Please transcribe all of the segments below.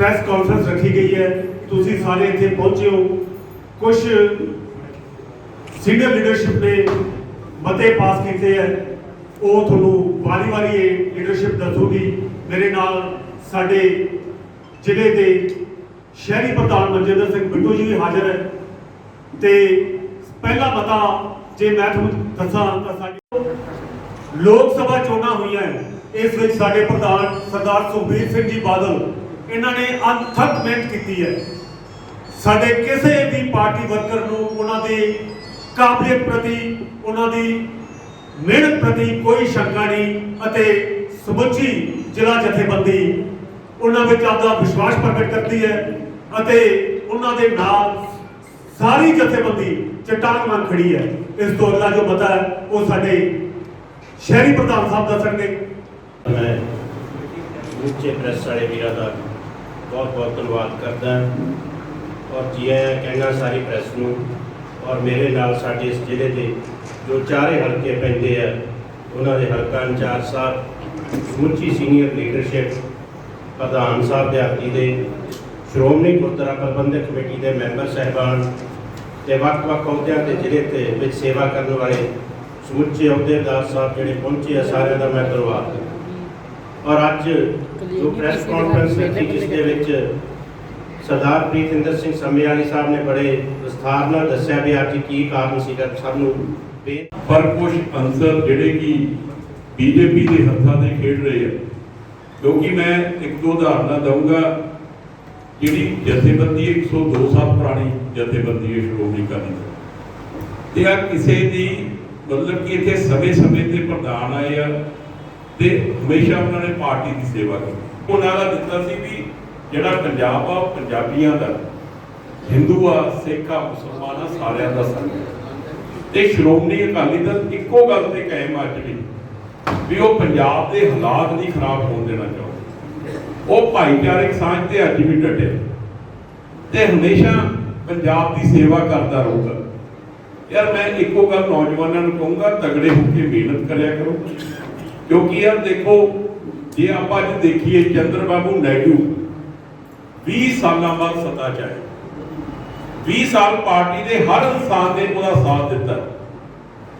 Press conference ਰੱਖੀ ਗਈ ਹੈ। ਤੁਸੀਂ ਸਾਰੇ ਇੱਥੇ ਪਹੁੰਚੇ ਹੋ। ਕੁਝ ਸੀਨੀਅਰ ਲੀਡਰਸ਼ਿਪ ਨੇ ਮਤੇ ਪਾਸ ਕੀਤੇ ਹੈ। ਉਹ ਤੁਹਾਨੂੰ ਵਾਰੀ-ਵਾਰੀ ਇਹ ਲੀਡਰਸ਼ਿਪ ਦੱਸੂਗੀ। ਮੇਰੇ ਨਾਲ ਸਾਡੇ ਜ਼ਿਲ੍ਹੇ ਦੇ ਸ਼ਹਿਰੀ ਪ੍ਰਧਾਨ ਮਨਜਿੰਦਰ ਸਿੰਘ ਬਿੱਟੂ ਜੀ ਵੀ ਹਾਜ਼ਰ ਹੈ। ਤੇ ਪਹਿਲਾ ਮਤਾ ਜੇ ਮੈਂ ਤੁਹਾਨੂੰ ਦੱਸਾਂ ਤਾਂ ਸਾਡੀ ਲੋਕ ਸਭਾ ਚੋਣਾਂ ਹੋਈਆਂ ਹੈ। ਇਸ ਵਿੱਚ ਸਾਡੇ ਪ੍ਰਧਾਨ ਸਰਦਾਰ ਸੁਖਬੀਰ ਸਿੰਘ ਜੀ ਬਾਦਲ ਇਹਨਾਂ ਨੇ ਅਣਥੱਕ ਮਿਹਨਤ ਕੀਤੀ ਹੈ। ਸਾਡੇ ਕਿਸੇ ਵੀ ਪਾਰਟੀ ਵਰਕਰ ਨੂੰ ਉਹਨਾਂ ਦੀ ਕਾਬਲੀਅਤ ਪ੍ਰਤੀ, ਉਹਨਾਂ ਦੀ ਮਿਹਨਤ ਪ੍ਰਤੀ ਕੋਈ ਸ਼ੰਕਾ ਨਹੀਂ ਅਤੇ ਸਮੁੱਚੀ ਜ਼ਿਲ੍ਹਾ ਜਥੇਬੰਦੀ ਉਹਨਾਂ ਵਿੱਚ ਆਪਦਾ ਵਿਸ਼ਵਾਸ ਪ੍ਰਗਟ ਕਰਦੀ ਹੈ ਅਤੇ ਉਹਨਾਂ ਦੇ ਨਾਲ ਸਾਰੀ ਜਥੇਬੰਦੀ ਚਟਾਨ ਵਾਂਗ ਖੜੀ ਹੈ। ਇਸ ਤੋਂ ਅਗਲਾ ਜੋ ਮਤਾ ਹੈ, ਉਹ ਸਾਡੇ ਸ਼ਹਿਰੀ ਪ੍ਰਧਾਨ ਸਾਹਿਬ ਦੱਸਣਗੇ। ਮੈਂ ਉੱਚੇ ਪ੍ਰੈਸ ਵਾਲੇ ਵੀਰਾਂ ਦਾ ਬਹੁਤ ਬਹੁਤ ਧੰਨਵਾਦ ਕਰਦਾ ਔਰ ਜੀ ਆਇਆਂ ਕਹਿੰਦਾ ਸਾਰੀ ਪ੍ਰੈਸ ਨੂੰ, ਔਰ ਮੇਰੇ ਨਾਲ ਸਾਡੇ ਇਸ ਜ਼ਿਲ੍ਹੇ ਦੇ ਜੋ ਚਾਰੇ ਹਲਕੇ ਪੈਂਦੇ ਆ, ਉਹਨਾਂ ਦੇ ਹਲਕਾ ਇੰਚਾਰਜ ਸਾਹਿਬ, ਸਮੁੱਚੀ ਸੀਨੀਅਰ ਲੀਡਰਸ਼ਿਪ ਪ੍ਰਧਾਨ ਸਾਹਿਬ ਦਿਹਾਤੀ ਦੇ, ਸ਼੍ਰੋਮਣੀ ਗੁਰਦੁਆਰਾ ਪ੍ਰਬੰਧਕ ਕਮੇਟੀ ਦੇ ਮੈਂਬਰ ਸਹਿਬਾਨ ਤੇ ਵੱਖ-ਵੱਖ ਅਹੁਦਿਆਂ ਤੇ ਜ਼ਿਲ੍ਹੇ ਤੇ ਵਿੱਚ ਸੇਵਾ ਕਰਨ ਵਾਲੇ ਸਮੁੱਚੇ ਅਹੁਦੇਦਾਰ ਸਾਹਿਬ ਜਿਹੜੇ ਪਹੁੰਚੇ ਆ, ਸਾਰਿਆਂ ਦਾ ਮੈਂ ਧੰਨਵਾਦ ਕਰਦਾ ਔਰ ਅੱਜ ਜੋ ਪ੍ਰੈਸ ਕਾਨਫਰੰਸ ਰੱਖੀ ਜਿਸ ਦੇ ਵਿੱਚ ਸਰਦਾਰ ਪ੍ਰੀਤਿੰਦਰ ਸਿੰਘ ਸੰਮੇਵਾਲੀ ਸਾਹਿਬ ਨੇ ਬੜੇ ਵਿਸਥਾਰ ਨਾਲ ਦੱਸਿਆ ਵੀ ਅੱਜ ਕੀ ਕਾਰਨ ਸੀਗਾ ਸਭ ਨੂੰ ਪਰ ਕੁਝ ਅੰਸਰ ਜਿਹੜੇ ਕਿ ਬੀਜੇਪੀ ਦੇ ਹੱਥਾਂ ਤੇ ਖੇਡ ਰਹੇ ਆ ਕਿਉਂਕਿ ਮੈਂ ਇੱਕ ਦੋ ਉਦਾਹਰਨਾਂ ਦਊਂਗਾ ਜਿਹੜੀ ਜਥੇਬੰਦੀ 102 ਸਾਲ ਪੁਰਾਣੀ ਜਥੇਬੰਦੀ ਹੈ ਸ਼੍ਰੋਮਣੀ ਅਕਾਲੀ ਦਲ। ਤੇ ਆ ਕਿਸੇ ਦੀ ਮਤਲਬ ਕਿ ਇੱਥੇ ਸਮੇਂ-ਸਮੇਂ ਤੇ ਪ੍ਰਧਾਨ ਆਏ ਆ ਤੇ ਹਮੇਸ਼ਾ ਉਹਨਾਂ ਨੇ ਪਾਰਟੀ ਦੀ ਸੇਵਾ ਕੀਤੀ। ਉਹਨਾਂ ਦਾ ਦਿੱਤਾ ਸੀ ਵੀ ਜਿਹੜਾ ਪੰਜਾਬ ਆ, ਉਹ ਪੰਜਾਬੀਆਂ ਦਾ, ਹਿੰਦੂ ਆ, ਸਿੱਖ ਆ, ਮੁਸਲਮਾਨ ਆ, ਸਾਰਿਆਂ ਦਾ ਸੰਗ ਹੈ। ਤੇ ਸ਼੍ਰੋਮਣੀ ਅਕਾਲੀ ਦਲ ਇੱਕੋ ਗੱਲ ਤੇ ਕਾਇਮ ਆ ਅੱਜ ਵੀ ਵੀ ਉਹ ਪੰਜਾਬ ਦੇ ਹਾਲਾਤ ਨਹੀਂ ਖਰਾਬ ਹੋਣ ਦੇਣਾ ਚਾਹੁੰਦੇ। ਉਹ ਭਾਈਚਾਰਕ ਸਾਂਝ ਤੇ ਅੱਜ ਵੀ ਡਟੇ। ਤੇ ਹਮੇਸ਼ਾ ਪੰਜਾਬ ਦੀ ਸੇਵਾ ਕਰਦਾ ਰਹੂਗਾ। ਯਾਰ ਮੈਂ ਇੱਕੋ ਗੱਲ ਨੌਜਵਾਨਾਂ ਨੂੰ ਕਹੂੰਗਾ, ਤਗੜੇ ਹੋ ਕੇ ਮਿਹਨਤ ਕਰਿਆ ਕਰੋ। ਕਿਉਂਕਿ ਯਾਰ ਦੇਖੋ, ਜੇ ਆਪਾਂ ਅੱਜ ਦੇਖੀਏ ਚੰਦਰ ਬਾਬੂ ਨਾਇਡੂ 20 ਸਾਲਾਂ ਬਾਅਦ ਸੱਤਾ 'ਚ ਆਏ। 20 ਸਾਲ ਪਾਰਟੀ ਦੇ ਹਰ ਇਨਸਾਨ ਨੇ ਉਹਦਾ ਸਾਥ ਦਿੱਤਾ।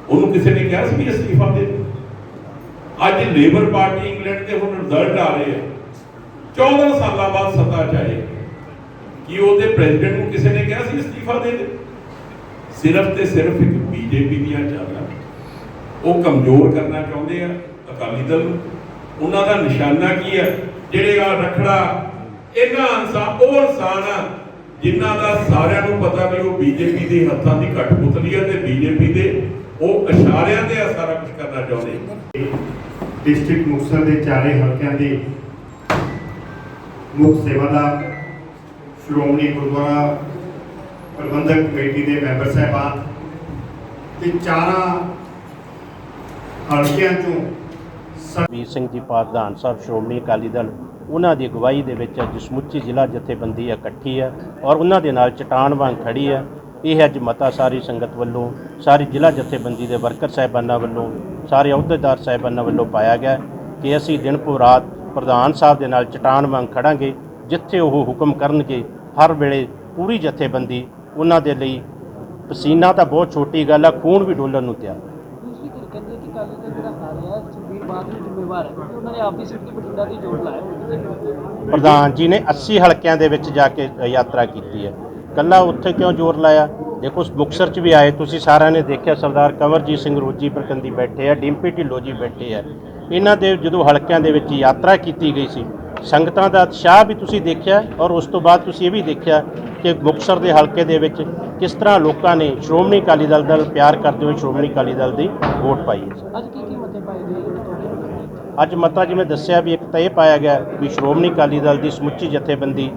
ਉਹਨੂੰ ਕਿਸੇ ਨੇ ਕਿਹਾ ਸੀ ਵੀ ਅਸਤੀਫਾ ਦੇ ਅੱਜ ਲੇਬਰ ਪਾਰਟੀ ਇੰਗਲੈਂਡ ਦੇ ਹੁਣ ਰਿਜ਼ਲਟ ਆ ਰਹੇ ਆ। 14 ਸਾਲਾਂ ਬਾਅਦ ਸੱਤਾ 'ਚ ਆਏ। ਕਿ ਉਹਦੇ ਪ੍ਰੈਜ਼ੀਡੈਂਟ ਨੂੰ ਕਿਸੇ ਨੇ ਕਿਹਾ ਸੀ ਅਸਤੀਫਾ ਦੇ ਦੇ ਸਿਰਫ ਤੇ ਸਿਰਫ ਇੱਕ ਬੀਜੇਪੀ ਦੀਆਂ ਚਾਲਾਂ। ਉਹ ਕਮਜ਼ੋਰ ਕਰਨਾ ਚਾਹੁੰਦੇ ਆ। ਅਕਾਲੀ ਦਲ ਨੂੰ। ਉਹਨਾਂ ਦਾ ਨਿਸ਼ਾਨਾ ਕੀ ਹੈ? ਜਿਹੜੇ ਆ ਰਖੜਾ, ਇਹਨਾਂ ਇਨਸਾਨ ਉਹ ਇਨਸਾਨ ਆ, ਜਿਨ੍ਹਾਂ ਦਾ ਸਾਰਿਆਂ ਨੂੰ ਪਤਾ ਵੀ ਉਹ ਬੀਜੇਪੀ ਦੇ ਹੱਥਾਂ ਦੀ ਕਠਪੁਤਲੀ ਹੈ ਤੇ ਬੀਜੇਪੀ ਦੇ ਉਹ ਇਸ਼ਾਰਿਆਂ ਤੇ ਆ ਸਾਰਾ ਕੁਝ ਕਰਨਾ ਚਾਹੁੰਦੇ। ਡਿਸਟ੍ਰਿਕਟ ਮੁਕਤਸਰ ਦੇ ਚਾਰੇ ਹਲਕਿਆਂ ਦੇ ਮੁੱਖ ਸੇਵਾਦਾਰ, ਸ਼੍ਰੋਮਣੀ ਗੁਰਦੁਆਰਾ ਪ੍ਰਬੰਧਕ ਕਮੇਟੀ ਦੇ ਮੈਂਬਰ ਸਾਹਿਬਾਨ ਤੇ ਚਾਰਾਂ ਹਲਕਿਆਂ ਚੋਂ ਵੀਰ ਸਿੰਘ ਜੀ, ਪ੍ਰਧਾਨ ਸਾਹਿਬ, ਸ਼੍ਰੋਮਣੀ ਅਕਾਲੀ ਦਲ, ਉਹਨਾਂ ਦੀ ਅਗਵਾਈ ਦੇ ਵਿੱਚ ਅੱਜ ਸਮੁੱਚੀ ਜ਼ਿਲ੍ਹਾ ਜਥੇਬੰਦੀ ਇਕੱਠੀ ਹੈ ਔਰ ਉਹਨਾਂ ਦੇ ਨਾਲ ਚਟਾਨ ਵਾਂਗ ਖੜੀ ਹੈ। ਇਹ ਅੱਜ ਮਤਾ ਸਾਰੀ ਸੰਗਤ ਵੱਲੋਂ, ਸਾਰੀ ਜ਼ਿਲ੍ਹਾ ਜਥੇਬੰਦੀ ਦੇ ਵਰਕਰ ਸਾਹਿਬਾਨਾਂ ਵੱਲੋਂ, ਸਾਰੇ ਅਹੁਦੇਦਾਰ ਸਾਹਿਬਾਨਾਂ ਵੱਲੋਂ ਪਾਇਆ ਗਿਆ ਕਿ ਅਸੀਂ ਦਿਨ ਪੂਰ ਰਾਤ ਪ੍ਰਧਾਨ ਸਾਹਿਬ ਦੇ ਨਾਲ ਚਟਾਨ ਵਾਂਗ ਖੜਾਂਗੇ ਜਿੱਥੇ ਉਹ ਹੁਕਮ ਕਰਨਗੇ, ਹਰ ਵੇਲੇ ਪੂਰੀ ਜਥੇਬੰਦੀ ਉਹਨਾਂ ਦੇ ਲਈ ਪਸੀਨਾ ਤਾਂ ਬਹੁਤ ਛੋਟੀ ਗੱਲ ਆ, ਖੂਨ ਵੀ ਡੋਲਣ ਨੂੰ ਤਿਆਰ। ਦੂਸਰੀ ਗੱਲ ਕਹਿੰਦੇ ਕਿ ਕਾਲੀ ਦਾ ਜਿਹੜਾ ਬਾਦਲ ਜ਼ਿੰਮੇਵਾਰ ਹੈ। ਕਿਉਂਕਿ ਉਹਨਾਂ ਨੇ ਆਪਦੀ ਸੀਟ ਤੇ ਬਠਿੰਡਾ ਦੀ ਜੋੜ ਲਾਇਆ ਹੋਇਆ ਪ੍ਰਧਾਨ ਜੀ ਨੇ 80 ਹਲਕਿਆਂ ਦੇ ਵਿੱਚ ਜਾ ਕੇ ਯਾਤਰਾ ਕੀਤੀ ਹੈ। ਕੱਲਾ ਉੱਥੇ ਕਿਉਂ ਜ਼ੋਰ ਲਾਇਆ? ਦੇਖੋ ਮੁਕਸਰ 'ਚ ਵੀ ਆਏ ਤੁਸੀਂ ਸਾਰਿਆਂ ਨੇ ਦੇਖਿਆ ਸਰਦਾਰ ਕੰਵਰਜੀਤ ਸਿੰਘ ਰੋਜੀ ਪ੍ਰਕੰਦੀ ਬੈਠੇ ਆ ਡਿੰਪੀ ਢਿੱਲੋਂ ਜੀ ਬੈਠੇ ਆ। ਇਹਨਾਂ ਦੇ ਜਦੋਂ ਹਲਕਿਆਂ ਦੇ ਵਿੱਚ ਯਾਤਰਾ ਕੀਤੀ ਗਈ ਸੀ ਸੰਗਤਾਂ ਦਾ ਉਤਸ਼ਾਹ ਵੀ ਤੁਸੀਂ ਦੇਖਿਆ ਔਰ ਉਸ ਤੋਂ ਬਾਅਦ ਤੁਸੀਂ ਇਹ ਵੀ ਦੇਖਿਆ ਕਿ ਮੁਕਸਰ ਦੇ ਹਲਕੇ ਦੇ ਵਿੱਚ ਕਿਸ ਤਰ੍ਹਾਂ ਲੋਕਾਂ ਨੇ ਸ਼੍ਰੋਮਣੀ ਅਕਾਲੀ ਦਲ ਦਾ ਪਿਆਰ ਕਰਦੇ ਹੋਏ ਸ਼੍ਰੋਮਣੀ ਅਕਾਲੀ ਦਲ ਦੀ ਵੋਟ ਪਾਈ ਹੈ। ਅੱਜ ਕੀ ਕੀ ਮਤੇ ਪਾਏ ਗਏ ਜਿਹੜੇ ਤੁਹਾਡੇ ਅੱਜ ਮਤਾ ਜਿਵੇਂ ਦੱਸਿਆ ਵੀ ਇੱਕ ਤਾਂ ਇਹ ਪਾਇਆ ਗਿਆ ਵੀ ਸ਼੍ਰੋਮਣੀ ਅਕਾਲੀ ਦਲ ਦੀ ਸਮੁੱਚੀ ਜਥੇਬੰਦੀ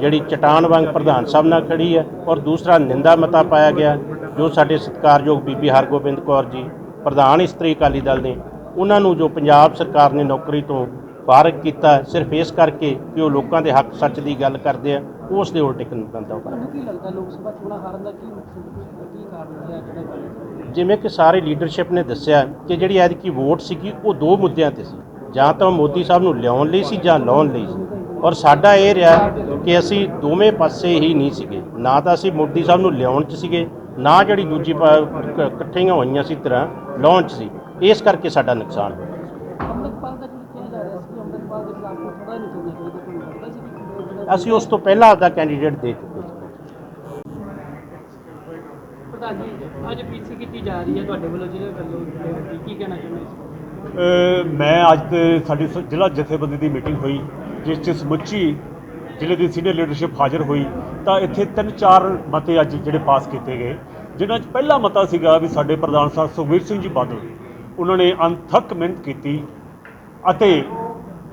ਜਿਹੜੀ ਚਟਾਨ ਵਾਂਗ ਪ੍ਰਧਾਨ ਸਾਹਿਬ ਨਾਲ ਖੜੀ ਹੈ ਔਰ ਦੂਸਰਾ ਨਿੰਦਾ ਮਤਾ ਪਾਇਆ ਗਿਆ ਜੋ ਸਾਡੇ ਸਤਿਕਾਰਯੋਗ ਬੀਬੀ ਹਰਗੋਬਿੰਦ ਕੌਰ ਜੀ ਪ੍ਰਧਾਨ ਇਸਤਰੀ ਅਕਾਲੀ ਦਲ ਨੇ ਉਹਨਾਂ ਨੂੰ ਜੋ ਪੰਜਾਬ ਸਰਕਾਰ ਨੇ ਨੌਕਰੀ ਤੋਂ ਫਾਰਗ ਕੀਤਾ ਸਿਰਫ ਇਸ ਕਰਕੇ ਕਿ ਉਹ ਲੋਕਾਂ ਦੇ ਹੱਕ ਸੱਚ ਦੀ ਗੱਲ ਕਰਦੇ ਆ ਉਸ ਦੇ ਉਲਟ ਇੱਕ ਬੰਦਾ ਉਹ ਕੀ ਲੱਗਦਾ ਲੋਕ ਸਭਾ ਚੋਣਾਂ ਹਾਰਨ ਦਾ ਕੀ ਮਕਸਦ ਕੀ ਕਾਰਨ ਹੈ ਜਿਹੜਾ ਗੱਲ ਜਿਵੇਂ ਕਿ ਸਾਰੇ ਲੀਡਰਸ਼ਿਪ ਨੇ ਦੱਸਿਆ ਕਿ ਜਿਹੜੀ ਐਤਕੀ ਵੋਟ ਸੀਗੀ ਉਹ ਦੋ ਮੁੱਦਿਆਂ ਤੇ ਸੀ। ਜਾਂ ਤਾਂ ਮੋਦੀ ਸਾਹਿਬ ਨੂੰ ਲਿਆਉਣ ਲਈ ਸੀ ਜਾਂ ਲਾਉਣ ਲਈ ਸੀ। ਔਰ ਸਾਡਾ ਇਹ ਰਿਹਾ ਕਿ ਅਸੀਂ ਦੋਵੇਂ ਪਾਸੇ ਹੀ ਨਹੀਂ ਸੀਗੇ। ਨਾ ਤਾਂ ਅਸੀਂ ਮੋਦੀ ਸਾਹਿਬ ਨੂੰ ਲਿਆਉਣ 'ਚ ਸੀਗੇ ਨਾ ਜਿਹੜੀ ਦੂਜੀ ਇਕੱਠੀਆਂ ਹੋਈਆਂ ਸੀ ਤਰ੍ਹਾਂ ਲਾਉਣ 'ਚ ਸੀ। ਇਸ ਕਰਕੇ ਸਾਡਾ ਨੁਕਸਾਨ ਹੋਇਆ। ਅਸੀਂ ਉਸ ਤੋਂ ਪਹਿਲਾਂ ਆਪਦਾ ਕੈਂਡੀਡੇਟ ਦੇ ਚੁੱਕੇ ਸੀ। ਪ੍ਰਧਾਨ ਜੀ ਅੱਜ ਪੀਸੀ ਕੀਤੀ ਜਾ ਰਹੀ ਹੈ ਤੁਹਾਡੇ ਵੱਲੋਂ ਜਿਹੜੇ ਵੱਲੋਂ ਕੀ- ਕਹਿਣਾ ਮੈਂ ਅੱਜ ਤੇ ਸਾਡੀ ਸ- ਜ਼ਿਲ੍ਹਾ ਜਥੇਬੰਦੀ ਦੀ ਮੀਟਿੰਗ ਹੋਈ, ਜਿਸ 'ਚ ਸਮੁੱਚੀ ਜ਼ਿਲ੍ਹੇ ਦੀ ਸੀਨੀਅਰ ਲੀਡਰਸ਼ਿਪ ਹਾਜ਼ਰ ਹੋਈ। ਤਾਂ ਇੱਥੇ ਤਿੰਨ ਚਾਰ ਮਤੇ ਅੱਜ ਜਿਹੜੇ ਪਾਸ ਕੀਤੇ ਗਏ, ਜਿਨ੍ਹਾਂ 'ਚ ਪਹਿਲਾ ਮਤਾ ਸੀਗਾ ਵੀ ਸਾਡੇ ਪ੍ਰਧਾਨ ਸਾਹਿਬ ਸੁਖਬੀਰ ਸਿੰਘ ਜੀ ਬਾਦਲ, ਉਹਨਾਂ ਨੇ ਅਣਥੱਕ ਮਿਹਨਤ ਕੀਤੀ ਅਤੇ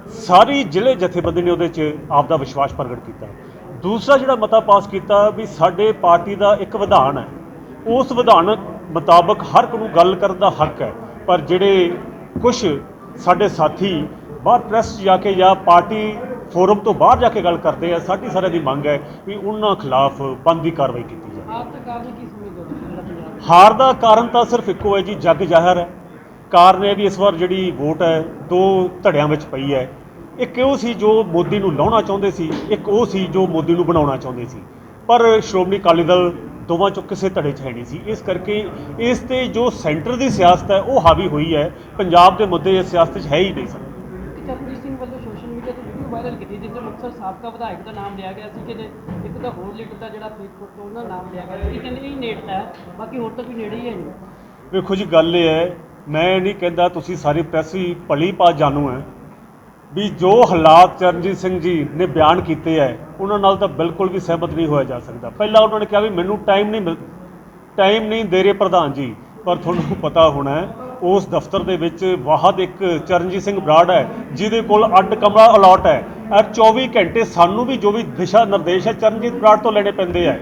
ਸਾਰੀ ਜ਼ਿਲ੍ਹੇ ਜਥੇਬੰਦੀ ਨੇ ਉਹਦੇ 'ਚ ਆਪ ਦਾ ਵਿਸ਼ਵਾਸ ਪ੍ਰਗਟ ਕੀਤਾ। ਦੂਸਰਾ ਜਿਹੜਾ ਮਤਾ ਪਾਸ ਕੀਤਾ ਵੀ ਸਾਡੇ ਪਾਰਟੀ ਦਾ ਇੱਕ ਵਿਧਾਨ ਹੈ, ਉਸ ਵਿਧਾਨ ਮੁਤਾਬਕ ਹਰ ਇੱਕ ਨੂੰ ਗੱਲ ਕਰਨ ਦਾ ਹੱਕ ਹੈ, ਪਰ ਜਿਹੜੇ ਕੁਝ ਸਾਡੇ ਸਾਥੀ ਬਾਹਰ ਪ੍ਰੈਸ ਜਾ ਕੇ ਜਾਂ ਪਾਰਟੀ ਫੋਰਮ ਤੋਂ ਬਾਹਰ ਜਾ ਕੇ ਗੱਲ ਕਰਦੇ ਆ ਸਾਡੀ ਸਾਰਿਆਂ ਦੀ ਮੰਗ ਹੈ ਵੀ ਉਹਨਾਂ ਖਿਲਾਫ ਬਣਦੀ ਕਾਰਵਾਈ ਕੀਤੀ ਜਾਵੇ। ਆਪ ਤਾਂ ਕਾਰਨ ਕੀ ਸਮਝਦੇ ਹਾਰ ਦਾ ਕਾਰਨ ਤਾਂ ਸਿਰਫ ਇੱਕੋ ਹੈ ਜੀ ਜੱਗ ਜ਼ਾਹਰ ਹੈ। ਕਾਰਨ ਇਹ ਵੀ ਇਸ ਵਾਰ ਜਿਹੜੀ ਵੋਟ ਹੈ ਦੋ ਧੜਿਆਂ ਵਿੱਚ ਪਈ ਹੈ। ਇੱਕ ਉਹ ਸੀ ਜੋ ਮੋਦੀ ਨੂੰ ਲਾਉਣਾ ਚਾਹੁੰਦੇ ਸੀ ਇੱਕ ਉਹ ਸੀ ਜੋ ਮੋਦੀ ਨੂੰ ਬਣਾਉਣਾ ਚਾਹੁੰਦੇ ਸੀ। ਪਰ ਸ਼੍ਰੋਮਣੀ ਅਕਾਲੀ ਦਲ ਦੋਵਾਂ ਚੋਂ ਕਿਸੇ ਧੜੇ 'ਚ ਹੈ ਨਹੀਂ ਸੀ। ਇਸ ਕਰਕੇ ਇਸ ਤੇ ਜੋ ਸੈਂਟਰ ਦੀ ਸਿਆਸਤ ਹੈ ਉਹ ਹਾਵੀ ਹੋਈ ਹੈ। ਪੰਜਾਬ ਦੇ ਮੁੱਦੇ ਇਸ ਸਿਆਸਤ 'ਚ ਹੈ ਹੀ ਨਹੀਂ ਕਿ ਚਰਨਜੀਤ ਸਿੰਘ ਵੱਲੋਂ ਸੋਸ਼ਲ ਮੀਡੀਆ ਤੇ ਵੀਡੀਓ ਵਾਇਰਲ ਕੀਤੀ ਜਿਸ ਵਿੱਚ ਮੁਕਤਸਰ ਸਾਬਕਾ ਵਿਧਾਇਕ ਦਾ ਨਾਮ ਲਿਆ ਗਿਆ ਸੀ ਕਿ ਇੱਕ ਤਾਂ ਹੋਰ ਲੀਡਰ ਦਾ ਜਿਹੜਾ ਫਰੀਦਕੋਟ ਤੋਂ ਉਹਨਾਂ ਦਾ ਨਾਮ ਲਿਆ ਗਿਆ ਸੀ ਕਹਿੰਦੇ ਇਹ ਨੇੜਤਾ ਹੈ ਬਾਕੀ ਹੋਰ ਤਾਂ ਕੋਈ ਨੇੜੇ ਹੀ ਹੈ ਨਹੀਂ। ਵੇਖੋ ਜੀ ਗੱਲ ਇਹ ਹੈ ਮੈਂ ਨਹੀਂ ਕਹਿੰਦਾ ਤੁਸੀਂ ਸਾਰੀ ਪ੍ਰੈਸ ਵੀ ਭਲੀ ਪਾ ਜਾਣੂ ਹੈ। ਵੀ ਜੋ ਹਾਲਾਤ ਚਰਨਜੀਤ ਸਿੰਘ ਜੀ ਨੇ ਬਿਆਨ ਕੀਤੇ ਹੈ, ਉਹਨਾਂ ਨਾਲ ਤਾਂ ਬਿਲਕੁਲ ਵੀ ਸਹਿਮਤ ਨਹੀਂ ਹੋਇਆ ਜਾ ਸਕਦਾ। ਪਹਿਲਾਂ ਉਹਨਾਂ ਨੇ ਕਿਹਾ ਵੀ ਮੈਨੂੰ ਟਾਈਮ ਨਹੀਂ ਮਿਲ ਟਾਈਮ ਨਹੀਂ ਦੇ ਰਹੇ ਪ੍ਰਧਾਨ ਜੀ, ਪਰ ਤੁਹਾਨੂੰ ਪਤਾ ਹੋਣਾ ਉਸ ਦਫ਼ਤਰ ਦੇ ਵਿੱਚ ਵਾਹਦ ਇੱਕ ਚਰਨਜੀਤ ਸਿੰਘ ਬਰਾੜ ਹੈ, ਜਿਹਦੇ ਕੋਲ ਅੱਡ ਕਮਰਾ ਅਲਾਟ ਹੈ। ਔਰ 24 ਘੰਟੇ ਸਾਨੂੰ ਵੀ ਜੋ ਵੀ ਦਿਸ਼ਾ ਨਿਰਦੇਸ਼ ਹੈ, ਚਰਨਜੀਤ ਬਰਾੜ ਤੋਂ ਲੈਣੇ ਪੈਂਦੇ ਹੈ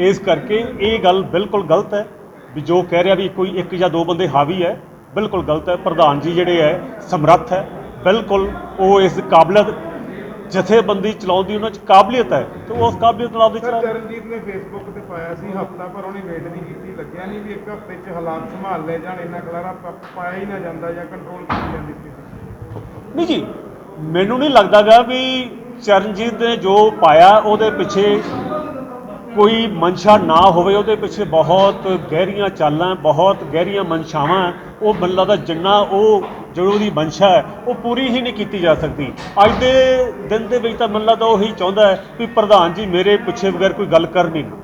ਇਸ ਕਰਕੇ ਇਹ ਗੱਲ ਬਿਲਕੁਲ ਗਲਤ ਹੈ, ਵੀ ਜੋ ਕਹਿ ਰਿਹਾ ਵੀ ਕੋਈ ਇੱਕ ਜਾਂ ਦੋ ਬੰਦੇ ਹਾਵੀ ਹੈ, ਬਿਲਕੁਲ ਗਲਤ ਹੈ। ਪ੍ਰਧਾਨ ਜੀ ਜਿਹੜੇ ਹੈ, ਸਮਰੱਥ ਹੈ। ਬਿਲਕੁਲ ਉਹ ਇਸ ਕਾਬਲੀਅਤ ਜਥੇਬੰਦੀ ਚਲਾਉਣ ਦੀ ਉਹਨਾਂ 'ਚ ਕਾਬਲੀਅਤ ਹੈ ਤੇ ਉਸ ਕਾਬਲੀਅਤ ਨਾਲ ਸਰ ਚਲਾ ਚਰਨਜੀਤ ਨੇ ਫੇਸਬੁੱਕ ਤੇ ਪਾਇਆ ਸੀ ਹਫਤਾ ਪਰ ਉਹਨੇ ਵੇਟ ਨਹੀਂ ਕੀਤੀ ਲੱਗਿਆ ਨਹੀਂ ਵੀ ਇੱਕ ਹਫ਼ਤੇ 'ਚ ਹਾਲਾਤ ਸੰਭਾਲ ਲਏ ਜਾਣ ਇੰਨਾ ਖਲਾਰਾ ਪਾਇਆ ਹੀ ਨਾ ਜਾਂਦਾ ਜਾਂ ਕੰਟਰੋਲ ਕੀਤੀ ਜਾਂਦੀ ਸੀ। ਨਹੀਂ ਜੀ ਮੈਨੂੰ ਨਹੀਂ ਲੱਗਦਾਗਾ ਵੀ ਚਰਨਜੀਤ ਨੇ ਜੋ ਪਾਇਆ ਉਹਦੇ ਪਿੱਛੇ ਕੋਈ ਮਨਸ਼ਾ ਨਾ ਹੋਵੇ, ਉਹਦੇ ਪਿੱਛੇ ਬਹੁਤ ਗਹਿਰੀਆਂ ਚਾਲਾਂ, ਬਹੁਤ ਗਹਿਰੀਆਂ ਮਨਸ਼ਾਵਾਂ, ਉਹ ਮੈਨੂੰ ਲੱਗਦਾ ਜਿੰਨਾ ਉਹ ਜਿਹੜੀ ਉਹਦੀ ਮਨਸ਼ਾ ਹੈ, ਉਹ ਪੂਰੀ ਹੀ ਨਹੀਂ ਕੀਤੀ ਜਾ ਸਕਦੀ। ਅੱਜ ਦੇ ਦਿਨ ਦੇ ਵਿੱਚ ਤਾਂ ਮੈਨੂੰ ਲੱਗਦਾ ਉਹੀ ਚਾਹੁੰਦਾ ਹੈ ਵੀ ਪ੍ਰਧਾਨ ਜੀ ਮੇਰੇ ਪਿੱਛੇ ਬਗੈਰ ਕੋਈ ਗੱਲ ਕਰਨੀ ਨਾ।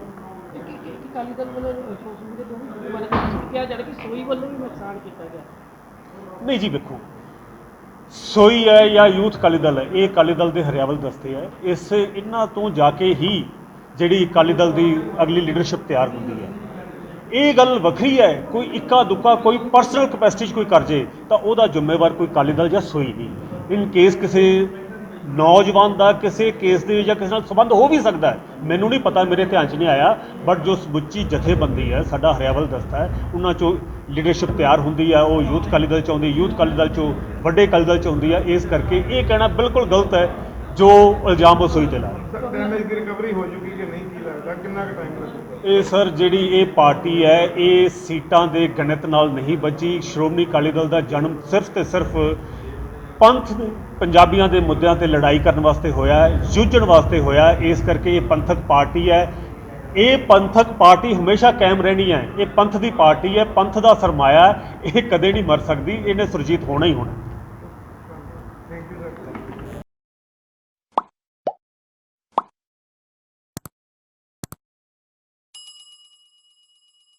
ਕੀਤਾ ਗਿਆ ਨਹੀਂ ਜੀ ਵੇਖੋ, ਸੋਈ ਹੈ ਜਾਂ ਯੂਥ ਅਕਾਲੀ ਦਲ ਹੈ, ਇਹ ਅਕਾਲੀ ਦਲ ਦੇ ਹਰਿਆਵਲ ਦਸਤੇ ਹੈ, ਇਸ ਇਹਨਾਂ ਤੋਂ ਜਾ ਕੇ ਹੀ ਜਿਹੜੀ ਅਕਾਲੀ ਦਲ ਦੀ ਅਗਲੀ ਲੀਡਰਸ਼ਿਪ ਤਿਆਰ ਹੁੰਦੀ ਹੈ। ਇਹ ਗੱਲ ਵੱਖਰੀ ਹੈ, ਕੋਈ ਇੱਕਾ ਦੁੱਕਾ, ਕੋਈ ਪਰਸਨਲ ਕਪੈਸਿਟੀ 'ਚ ਕੋਈ ਕਰ ਜੇ, ਤਾਂ ਉਹਦਾ ਜ਼ਿੰਮੇਵਾਰ ਕੋਈ ਅਕਾਲੀ ਦਲ ਜਾਂ ਸੋਈ ਨਹੀਂ। ਇਨ ਕੇਸ ਕਿਸੇ ਨੌਜਵਾਨ ਦਾ, ਕਿਸੇ ਕੇਸ ਦੇ ਜਾਂ ਕਿਸੇ ਨਾਲ ਸੰਬੰਧ ਹੋ ਵੀ ਸਕਦਾ ਹੈ, ਮੈਨੂੰ ਨਹੀਂ ਪਤਾ, ਮੇਰੇ ਧਿਆਨ 'ਚ ਨਹੀਂ ਆਇਆ ਬਟ ਜੋ ਸਮੁੱਚੀ ਜਥੇਬੰਦੀ ਹੈ, ਸਾਡਾ ਹਰਿਆਵਲ ਦਸਤਾ ਹੈ, ਉਹਨਾਂ 'ਚੋਂ ਲੀਡਰਸ਼ਿਪ ਤਿਆਰ ਹੁੰਦੀ ਹੈ, ਉਹ ਯੂਥ ਅਕਾਲੀ ਦਲ 'ਚ ਆਉਂਦੀ ਯੂਥ ਅਕਾਲੀ ਦਲ 'ਚੋਂ ਵੱਡੇ ਅਕਾਲੀ ਦਲ 'ਚ ਹੁੰਦੀ ਹੈ, ਇਸ ਕਰਕੇ ਇਹ ਕਹਿਣਾ ਬਿਲਕੁਲ ਗਲਤ ਹੈ ਜੋ ਇਲਜ਼ਾਮ ਉਹ ਸੋਈ ਤੇ ਲਾ ਰਹੇ ਸਰ ਡੈਮੇਜ ਦੀ ਰਿਕਵਰੀ ਹੋ ਜੂਗੀ ਕਿ ਨਹੀਂ ਕੀ ਲੱਗਦਾ? ਕਿੰਨਾ ਕੁ ਟਾਈਮ ਲੱਗੂਗਾ ਇਹ ਸਰ ਜਿਹੜੀ ਇਹ ਪਾਰਟੀ ਹੈ ਇਹ ਸੀਟਾਂ ਦੇ ਗਣਿਤ ਨਾਲ ਨਹੀਂ ਬਚੀ। ਸ਼੍ਰੋਮਣੀ ਅਕਾਲੀ ਦਲ ਦਾ ਜਨਮ ਸਿਰਫ ਤੇ ਸਿਰਫ ਪੰਥ ਪੰਜਾਬੀਆਂ ਦੇ ਮੁੱਦਿਆਂ ਤੇ ਲੜਾਈ ਕਰਨ ਵਾਸਤੇ ਹੋਇਆ ਹੈ ਜੂਝਣ ਵਾਸਤੇ ਹੋਇਆ ਹੈ। ਇਸ ਕਰਕੇ ਇਹ ਪੰਥਕ ਪਾਰਟੀ ਹੈ। ਇਹ ਪੰਥਕ ਪਾਰਟੀ ਹਮੇਸ਼ਾ ਕਾਇਮ ਰਹਿਣੀ ਹੈ। ਇਹ ਪੰਥ ਦੀ ਪਾਰਟੀ ਹੈ। ਪੰਥ ਦਾ ਸਰਮਾਇਆ ਇਹ ਕਦੇ ਨਹੀਂ ਮਰ ਸਕਦੀ। ਇਹਨੇ ਸੁਰਜੀਤ ਹੋਣਾ ਹੀ ਹੋਣਾ।